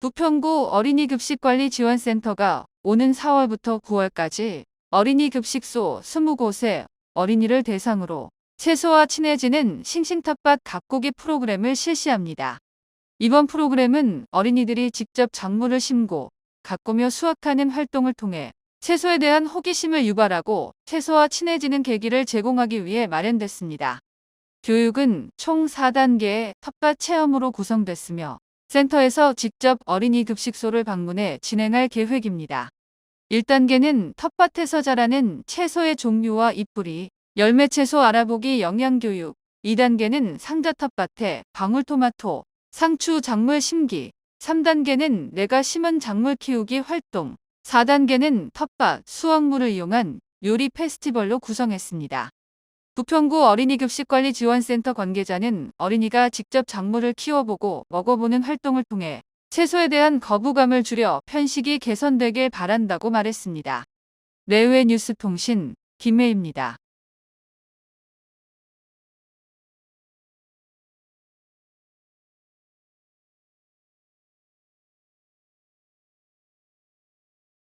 부평구 어린이급식관리지원센터가 오는 4월부터 9월까지 어린이 급식소 20곳에 어린이를 대상으로 채소와 친해지는 싱싱 텃밭 가꾸기 프로그램을 실시합니다. 이번 프로그램은 어린이들이 직접 작물을 심고 가꾸며 수확하는 활동을 통해 채소에 대한 호기심을 유발하고 채소와 친해지는 계기를 제공하기 위해 마련됐습니다. 교육은 총 4단계의 텃밭 체험으로 구성됐으며 센터에서 직접 어린이 급식소를 방문해 진행할 계획입니다. 1단계는 텃밭에서 자라는 채소의 종류와 잎뿌리, 열매 채소 알아보기 영양교육, 2단계는 상자 텃밭에 방울토마토, 상추 작물 심기, 3단계는 내가 심은 작물 키우기 활동, 4단계는 텃밭, 수확물을 이용한 요리 페스티벌로 구성했습니다. 부평구 어린이급식관리지원센터 관계자는 어린이가 직접 작물을 키워보고 먹어보는 활동을 통해 채소에 대한 거부감을 줄여 편식이 개선되길 바란다고 말했습니다. 내외 뉴스통신 김혜입니다.